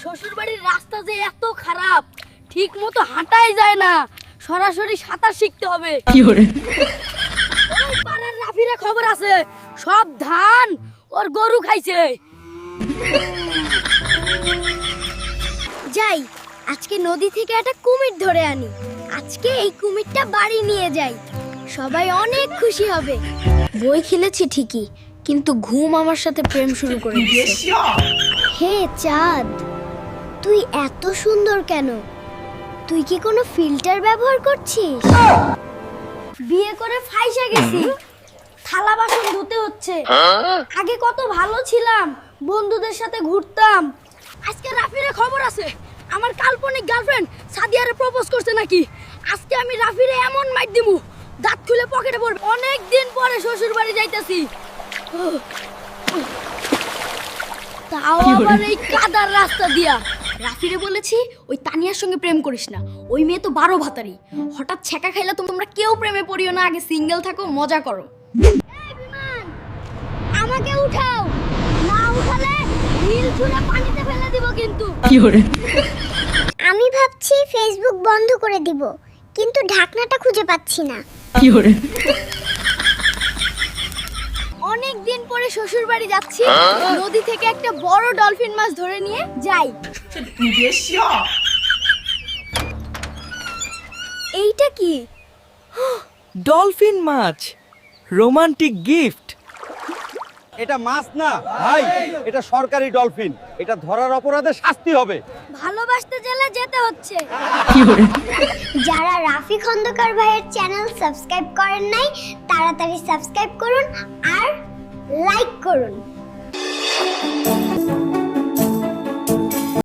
শ্বশুর বাড়ির রাস্তা যে এত খারাপ ঠিক মতো হাঁটাই যায় না। সরাসরি সাঁতার শিখতে হবে। ওই পাড়ার রাফিরে খবর আছে সব ধান ওর গরু খাইছে। যাই আজকে নদী থেকে একটা কুমির ধরে আনি। আজকে এই কুমিরটা বাড়ি নিয়ে যাই। সবাই অনেক খুশি হবে। বই খেলেছি ঠিকই কিন্তু ঘুম আমার সাথে প্রেম শুরু করে দিয়েছে। হে চাঁদ। তুই এত সুন্দর কেন? তুই কি কোনো ফিল্টার ব্যবহার করছিস? বিয়ে করে ফাইসা গেছি। থালা বাসন ধুতে হচ্ছে। আগে কত ভালো ছিলাম বন্ধুদের সাথে ঘুরতাম। আজকে রাফিরে খবর আছে। আমার কাল্পনিক গার্লফ্রেন্ড সাদিয়ারে প্রপোজ করছে নাকি? আজকে আমি রাফিরে এমন মাইট দিমু দাঁত খুলে পকেটে পড়বে অনেক দিন পরে শ্বশুর বাড়ি যাইতাছি তাও আবার এই কাদার রাস্তা দিয়া। রাফিরে বলেছি ওই তানিয়ার সঙ্গে প্রেম করিস না। ওই মেয়ে তো বারো ভাতারি। হঠাৎ ছেঁকা খাইলে তো তোমরা কেউ প্রেমে পড়িও না। আগে সিঙ্গেল থাকো মজা করো। আমাকে উঠাও। না উঠালে নীল ছুঁড়ে পানিতে ফেলে দিব কিন্তু। আমি ভাবছি ফেসবুক বন্ধ করে দিব কিন্তু ঢাকনাটা খুঁজে পাচ্ছি না। অনেক দিন পরে শ্বশুর বাড়ি যাচ্ছি নদী থেকে একটা বড় ডলফিন মাছ ধরে নিয়ে যাই। এইটা কি? ডলফিন মাছ রোমান্টিক গিফট। এটা মাছ না ভাই এটা সরকারি ডলফিন। এটা ধরার অপরাধে শাস্তি হবে। ভালোবাসতে জেলে যেতে হচ্ছে। যারা রাফি খন্দকার ভাইয়ের চ্যানেল সাবস্ক্রাইব করেন নাই তাড়াতাড়ি সাবস্ক্রাইব করুন আর লাইক করুন